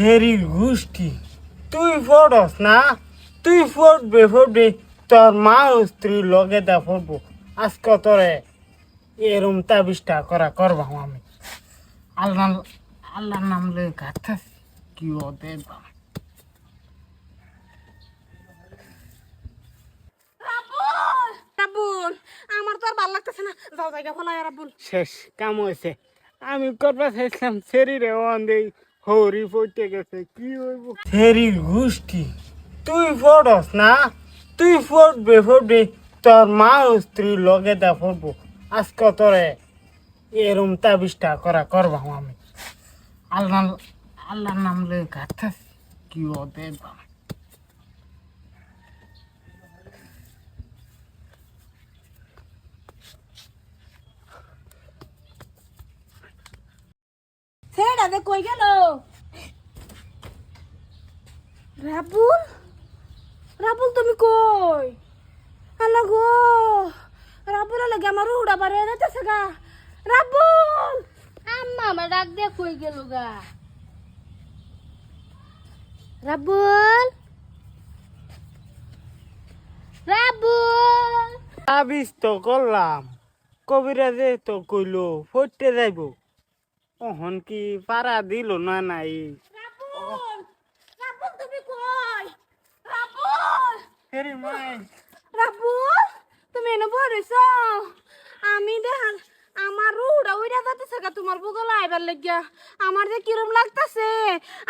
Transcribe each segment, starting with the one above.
ফেরি গোষ্ঠী তুই ফোটস না? তুই ফোটবে ফোটবে। তোর মা ও স্ত্রী লগে দা ফোটবো। আজকে তোরে এরম তাবিজটা করা করবাম আমি। আল্লাহ আল্লাহর নাম লয়ে গাথাস কি ওদের রাবুল আমার তো আর ভালো লাগতেছে না। যাও জায়গা ফলাই রাবুল শেষ কাম হয়েছে আমি করবা চাইছিলাম শরীরে ওয়ান দেই। হরি পড়তে গেছে, কি হইব? হেরি গোষ্ঠী, তুই ফোটস না? তুই ফোটবে ফোটবে, তোর মা ও স্ত্রী লগে দা ফোটবো। আজকে তোরে এরম তাবিষ্টা করা করবাম আমি। আল্লাহ আল্লাহর নাম লয়ে গাথাস কি ওদের বাবা ছেড়া দে কই গেল? রাবুল? রাবুল তুমি কই? আল্লাহ গো রাবুল লাগে আমার উড়া বারে যাইতেছে গা। রাবুল! আম্মা আমার ডাক দিয়ে কই গেল গা? রাবুল! রাবুল! তাবিজ তো করলাম। কবিরাজে তো কইলো ফটতে যাইব। ওহন কি পারা দিল না নাই? তুমি এনে বলেছ আমি দেখান আমার রুড়া উড়া যাতেছে গা তোমার বুগল আইবার লাগিয়া। আমার যে কিরম লাগতাছে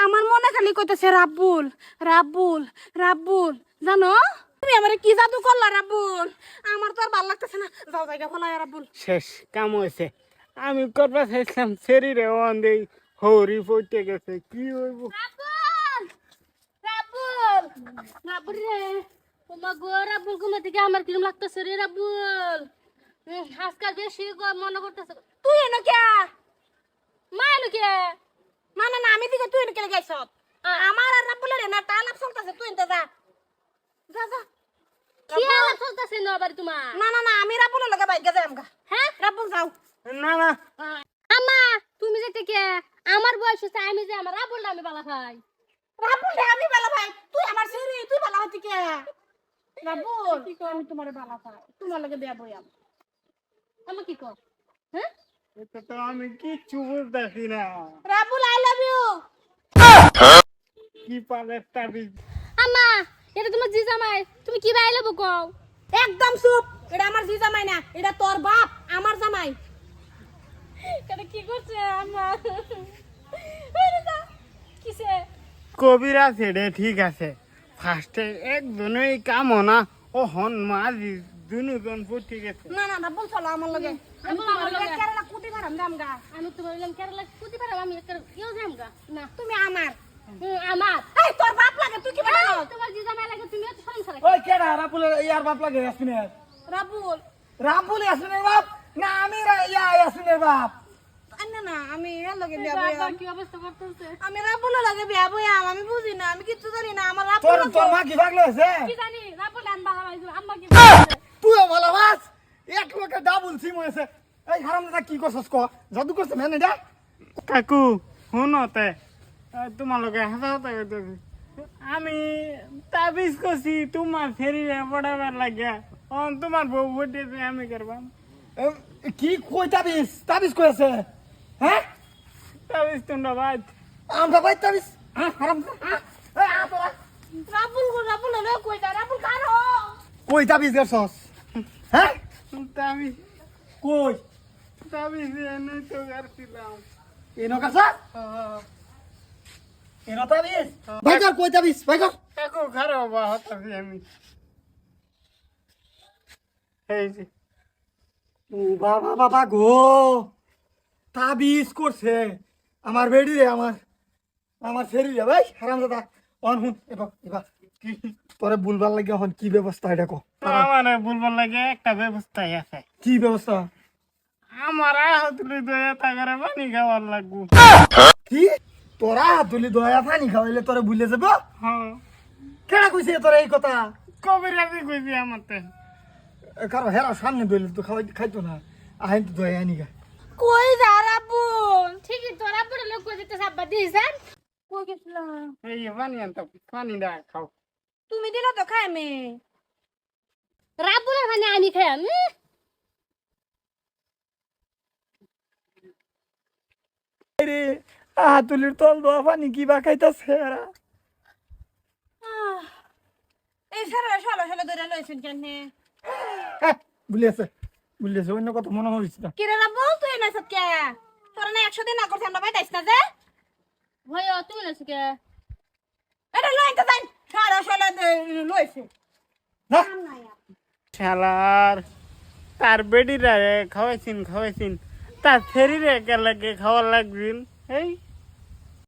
আমার মনে খালি কইতাছে রাব্বুল রাব্বুল রাব্বুল জানো? তুমি আমারে কি জাদু করলা রাব্বুল আমার তো আর ভালো লাগতেছে না। যাও জায়গা ফলাই রাব্বুল শেষ কাম হয়েছে আমি করবা চাইছিলাম শরীরে ওয়ান দেই হরি পড়তে গেছে কি হইব? রাবুল! রাবুল! রাবুল আমার কিরম লাগতেছে রে রাবুল? আজকাল বেশি মনে করতেছে তুই এনে কে? মা কে? না না না আমি দিকে তুই এনে কে গাইছ আমার আর রাব্বুলের না টালাপ চলতেছে তুই এনতে যা। যা যা। কি আলাপ চলতেছে না তোমার? না না না আমি লগে বাইক আমগা। হ্যাঁ? রাব্বুল যাও। না না। আম্মা তুমি যেতে কে আমার বয়স হচ্ছে আমি যে আমার রাবুল আমি বালা খাই রাবুল আমি ভালো ভাই? তুই আমার সিরি তুই ভালো হতি কে রাবুল আমি তোমার পাই তোমার লগে বিয়া বইয়াম আমি। কি কর হ্যাঁ? এটা তো আমি কিচ্ছু বুঝতেছি না। রাবুল আই লাভ ইউ কি পারে তাবিজ আম্মা এটা তোমার জি জামাই তুমি কি বাইলে কও? একদম চুপ। এটা আমার জি জামাই না এটা তোর বাপ। কি করছে আমার? কিসে? কবিরা ছেড়ে ঠিক আছে। ফার্স্টে একজনেই কাম না ও হন মাঝি দুজন পড়তে গেছে। না না রাবুল চলো আমার লগে। আমি রাবুল, আমার লগে লগে। কেরালা কুটি মারাম দাম গা। আমি তো বললাম কেরালা কুতি পারো আমি একটা ইও যাম গা। না তুমি আমার। হুম, আমার। এই তোর বাপ লাগে তুই কি বানাও তোমার জি জামাই লাগে তুমি তো ওই কেডা ইয়ার বাপ লাগে ইয়াসমিনের? রাবুল। ইয়াসমিনের বাপ? না আমি ইয়া ইয়াসমিনের বাপ। না না আমি এর লগে বিয়া বাবা কি অবস্থা করতেছে? আমি রাবুলের লগে বিয়া বইয়াম আমি বুঝি না আমি কিচ্ছু জানি না আমার তোর রাবুল তোর মা কি ভাগলে আছে কি জানি রাবুল আন বালা ভাই আম্মা কি তুইও ভালো বাস এক লোকে ডাবল সিম হয়েছে। এই হারাম কি করছস ক? জাদু করছে মেনে দা কাকু শুনতে তোমালোকে হাসা হাতা করতেছি আমি তাবিজ করছি তোমার ফেরিয়ে পড়াবার লাগিয়া অন তোমার বউ ফুটেছে আমি করবাম। কি কই তাবিজ? তাবিজ কই আছে? হ্যাঁ? তাবিজ তোমরা বাদ। আমরা ভাই তাবিজ। হ্যাঁ? হ্যাঁ? কই দা রাবুল কারও কই তাবিজ করছস হ্যাঁ? তাবিজ কই? তাবিজ এনে তো করছিলাম এনো করছস এনো তাবিজ? ভাই কর কই তাবিজ? ভাই কর। কাকু খারাপ বা হতাছি আমি। এই যে। বাবা বাবা গো। তাবিজ করছে। আমার বেডি রে আমার আমার ফেরি রে। ভাই হারাম দাদা অন হুন এবার এবার কি তোরে বুলবার লাগে এখন কি ব্যবস্থা এটা কো? আমার বলবার লাগে একটা ব্যবস্থাই আছে। কি ব্যবস্থা? আমার আহতলি দয়া থাকারে পানি খাওয়ার লাগবো। কি? তোরা তুলি দয়া পানি খাওয়াইলে তোরে ভুলে যাব? হ্যাঁ। কেনা কইছে তোরা এই কথা? কবিরাজি কইছি আমাতে কারও হেরা সামনে দইলে তো খাওয়াই খাইতো না। আহেন তো দয়া আনি গা। কই যা রাবুল ঠিকই তো রাবুল লোক কই দিতে সাব্বা দিয়েছেন কই গেছিলাম এই পানি আনতাম পানি দা খাও। তুমি দিলা তো খাই আমি রাবুলের মানে আমি খাই আমি? রে হাতুলির তল দোয়া পানি কি বা খাইতাছে এরা? আহ, এই সারা সালা সালা ধরে লইছেন কেন ভুলিয়েছে ভুলিয়েছে অন্য কথা মনে হয়েছে না। কিরে রাবুল তুই না সবকে তোরা না একশো দিন না করছি আমরা বাইতাইছ না যে। ভাই তুমি না সুকে এটা লইন তো যাই সারা সালা লইছে। না। শালার তার বেডিরা রে খাওয়াইছিন খাওয়াইছিন। তার ফেরি রে একে লাগে খাওয়া লাগবিন? এই